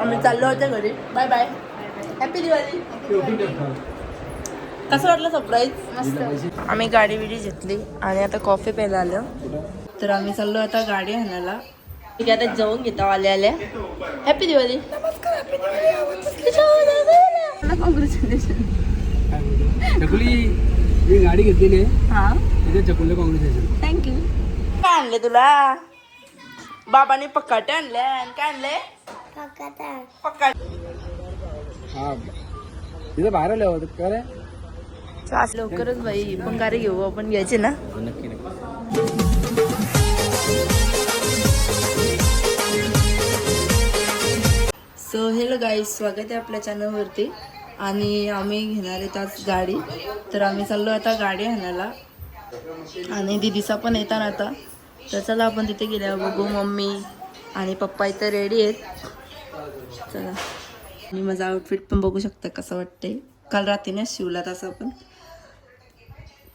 आम्ही चाललो होत्या घरी. बाय बाय हॅपी दिवाळी कसं वाटलं सरप्राईज मस्त आम्ही गाडी बिडी घेतली आणि आता कॉफी प्यायला आलो. तर आम्ही चाललो आता गाडी आणायला. ठीक आहे आता जाऊन घेतो आल्या आल्या हॅपी दिवाळी कॉंग्रॅच्युलेशन चकुली मी गाडी घेतलेली आहे. हा. तिथे चकुलीला कॉंग्रॅच्युलेशन थँक्यू काय आणले तुला? बाबाने पकाटे आणले आणि काय आणले? पकाट. हा. तिथे बाहेर आले होते. का रे? लवकरच बाई पण गाडी घेऊ. आपण घ्यायची ना? नक्की नक्की. सो हेलो गाईज स्वागत आहे आपल्या चॅनलवरती आणि आम्ही घेणार आहेत आज गाडी. तर आम्ही चाललो आता गाडी आणायला. आणि दिदीचा पण येतात आता. तर चला आपण तिथे गेल्यावर बघू. मम्मी आणि पप्पा इथं रेडी आहेत. चला. आणि माझा आउटफिट पण बघू शकता कसं वाटते काल रात्रीने शिवला तसं आपण.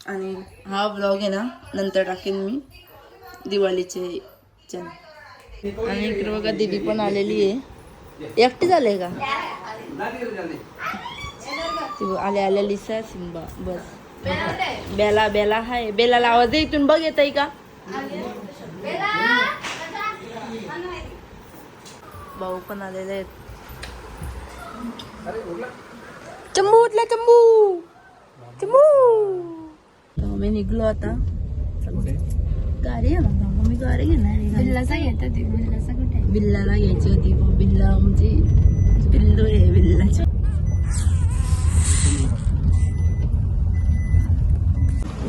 आणि हा ब्लॉग आहे ना नंतर टाकेन मी. दिवाळीचे चॅनल आणि इकडे बघा दीदी पण आलेली आहे. एकटी झाले का? ती बघ, आले लिसा सिंबा बस. Bella Bella hi. बेलाला आवाज इथून. बघ येत का? भाऊ पण आलेले आहेत. चंबू उठला चंबू चंबू आम्ही निघलो आता. गाडी मी गाडी घेणार. बिल्लाचा येतं ते बिल्लाचा कुठे आहे? बिल्लाला घ्यायची होती पण बिल्ला म्हणजे बिल्लू आहे बिल्लाची.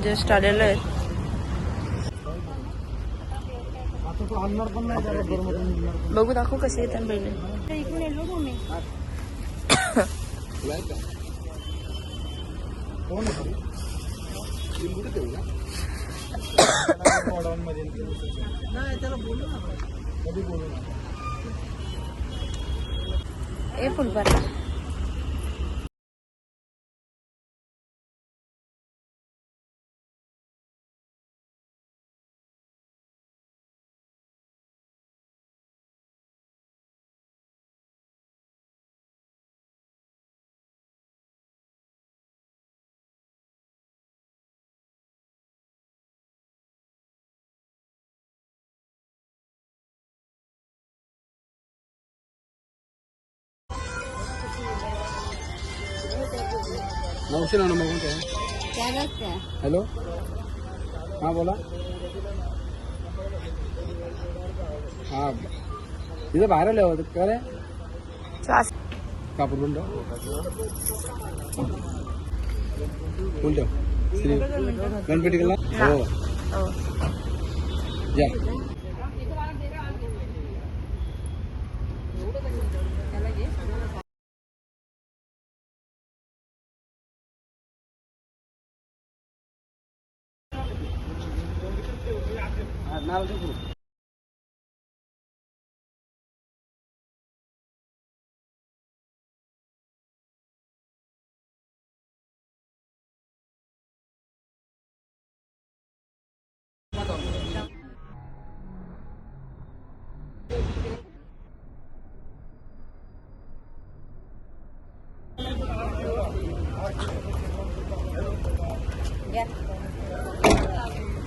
जस्ट आलेलो आहे. बघू दाखवू कसे येतात पहिले. इकडून येलो तुम्ही ए फुलबारा मावशी ना बघून काय त्या रस्त्या हॅलो? हां बोला। हां तिथे बाहेर आले होते का रे श्वास कापूर पण ठेव फुल ठेव श्री गणपती गेला हो। हो. या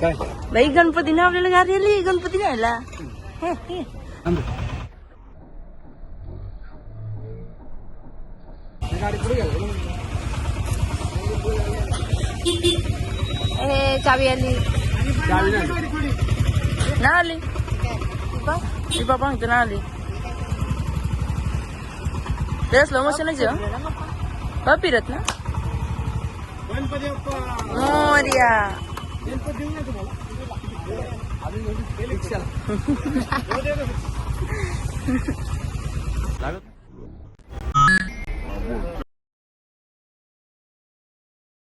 काय बाई गणपतीने आपल्याला गाडी आली गणपती घ्यायला हे, हे. थांब. ही गाडी पुढे गेली ए चावी आली चावी नाही ना आली दीपा दीपा पण इथं ना आली ते स्लो मोशनच आहे हो. हो फिरत ना गणपती बाप्पा मोर्या.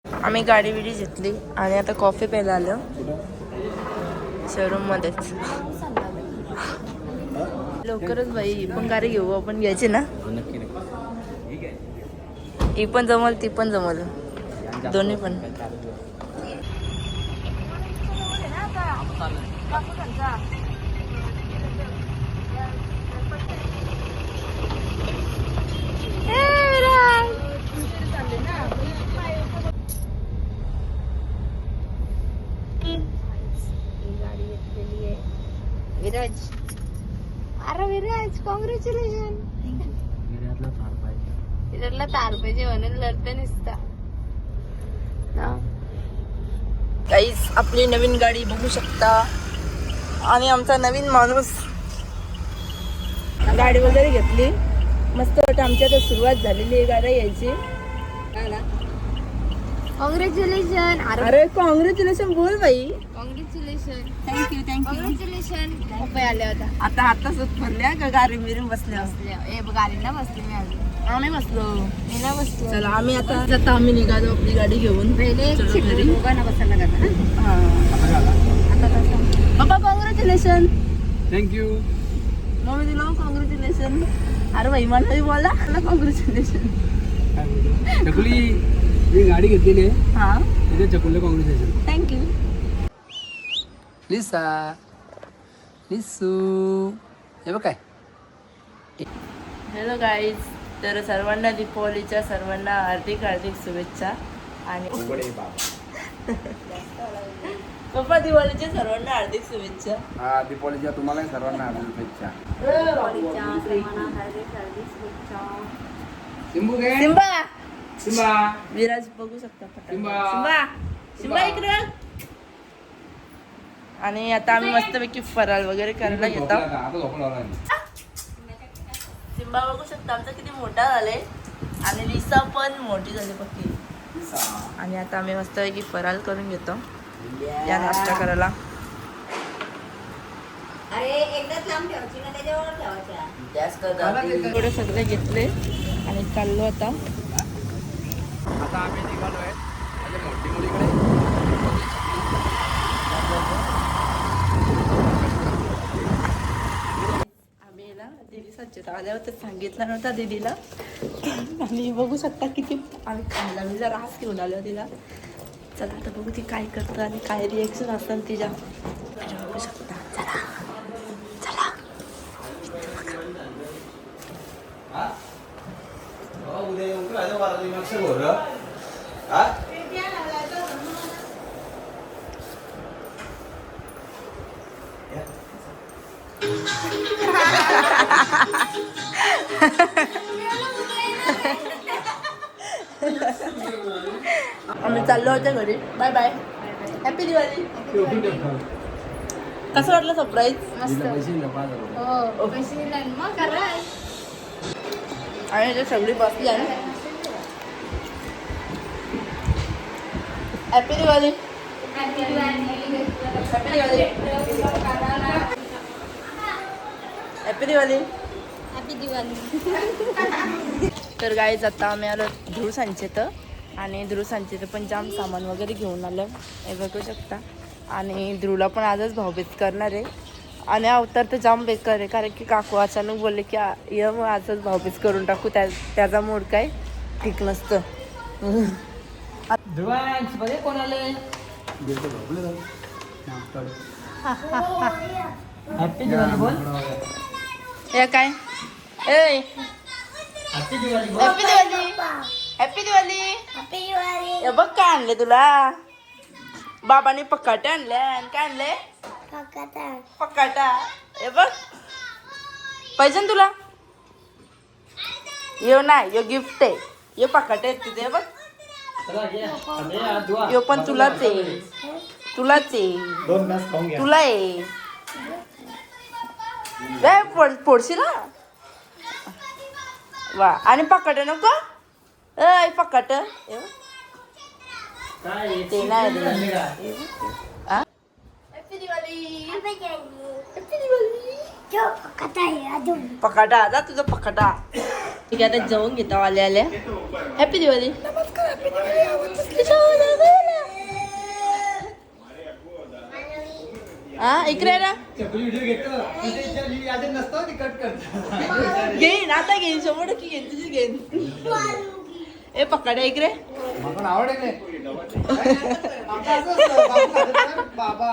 आम्ही गाडी बिडी घेतली आणि आता कॉफी प्यायला आलो. शोरूम मध्येच. लवकरच बाई पण गाडी घेऊ आपण घ्यायची ना? नक्की नक्की. ही पण जमल ती पण जमल. दोन्ही पण. विराज. अरे विराज कॉंग्रॅच्युलेशन विराजला तार पाहिजे. विराजला तार पाहिजे म्हणून लढत नसता. आपली नवीन गाडी बघू शकता. आणि आमचा नवीन माणूस. गाडी वगैरे घेतली. मस्त वाटतं आमच्या आता सुरुवात झालेली आहे गाड्या यायची. कॉंग्रॅच्युलेशन अरे कॉंग्रॅच्युलेशन बोल बाई. थँक्यू थँक्यू कॉंग्रॅच्युलेशन पप्पा आल्या होता आता हातात भरल्या का गाडी मिरून बसल्या? ए गाडीला बसली मी अजून. आम्ही बसलो. मी ना बसलो. चला आम्ही आता आता आम्ही निघालो आपली गाडी घेऊन. पहिले. दोघांना बसायला ना? हा. आता पप्पा कॉंग्रॅच्युलेशन थँक्यू मम्मी दिला कॉंग्रॅच्युलेशन अरे भाई मला बोला. कॉंग्रॅच्युलेशन काय बोलतो? चकुली मी गाडी घेतलेली आहे. हा. तिथे चकुलीला congratulation thank you Lisa Lisu हे बघ काय. हॅलो गाईज तर सर्वांना दीपावलीच्या सर्वांना हार्दिक हार्दिक शुभेच्छा. आणि पप्पा दिवाळीच्या सर्वांना हार्दिक शुभेच्छा. हा दीपावलीच्या तुम्हाला सर्वांना शुभेच्छा. सिंबू घे. सिंबा. सिंबा. विराज बघू शकता. Simba Simba. इकडे. आणि आता आम्ही मस्तपैकी फराळ वगैरे करायला घेतो. सिंबा बघू शकता आमचा किती मोठा झाले आणि लिसा पण मोठी झाली पक्की आणि आता आम्ही मस्तपैकी फराळ करून घेतो. या नाश्ता करायला. थोडे सगळे घेतले आणि चाललो आता. आता आम्ही निघालोय. माझ्या मोठी मुलीकडे आम्ही ना दिदी सज्जत आल्यावर तर सांगितलं नव्हता दिदीला आणि बघू शकता किती आम्ही खायला मी जरा रास घेऊन आलो तिला. चला आता बघू ती काय करतं आणि काय रिएक्शन असतं तिच्या. तिच्या बघू शकता. चला. चला. उद्या आम्ही चाललो होते घरी. बाय बाय हॅपी दिवाळी कसं वाटलं सरप्राईज मस्त. हो. आणि ते सगळी बसली आहे. Happy Diwali happy Diwali happy Diwali happy Diwali तर गाईज आता आम्ही आलो ध्रुव सांचेत आणि ध्रुव सांचेत पण जाम सामान वगैरे घेऊन आलं. हे बघू शकता. आणि ध्रुवला पण आजच भाऊबीज करणार आहे. आणि अवतार तर जाम बेकार आहे. कारण की काकू अचानक बोलले की ये मग आजच भाऊबीज करून टाकू. त्या त्याचा मूड काय? ठीक नसतं. नाश्ता. हे काय? ए हॅपी दिवाळी हॅपी दिवाळी हे बघ काय आणले तुला. बाबाने पकाटे आणले. आणि काय आणले पकाटा. हे बघ. पाहिजे ना तुला? यो नाही यो गिफ्ट आहे. यो पकाटे आहेत तिथे हे बघ. यो. पण तुलाच आहे. तुलाच आहे. तुला आहे. ए, पोड पोडशील वा आणि पकाटे नको. ऐ पकाट ते नाही रे. पकाटा आता तुझा पकाटा ठीक आहे आता जाऊन घेता आल्या आल्या हॅपी दिवाळी हा इकडे ना. घेईन आता घेईन शंभर टक्के घेईन तुझी घेईन. ए पकाड्या इकडे. आवडेल बाबा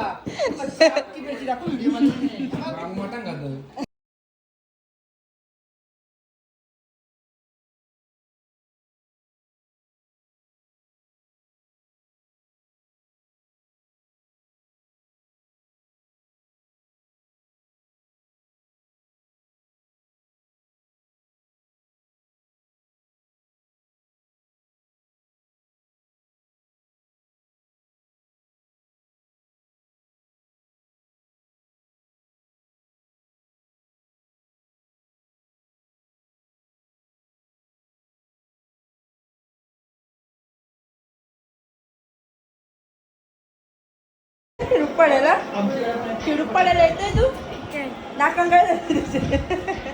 પડેલા ખેડૂત પડેલા એટલે તું દાખલ કરે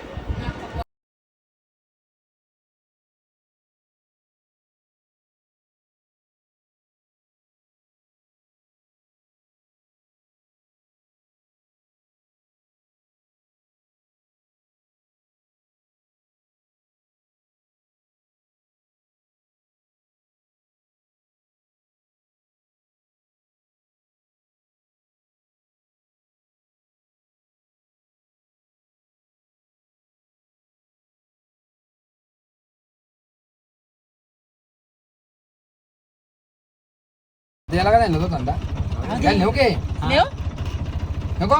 नाकां काय झालं तुझे? द्यायला का नाही धंदा काय नेऊ के नेऊ नको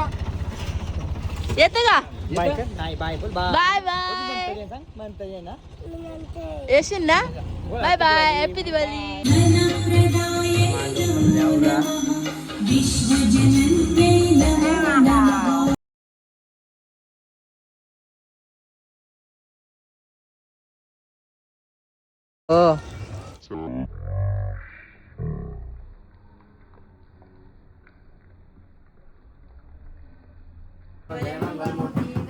येते का येतं? बाय बाय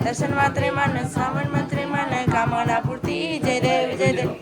येशील ना bye bye happy Diwali Darshan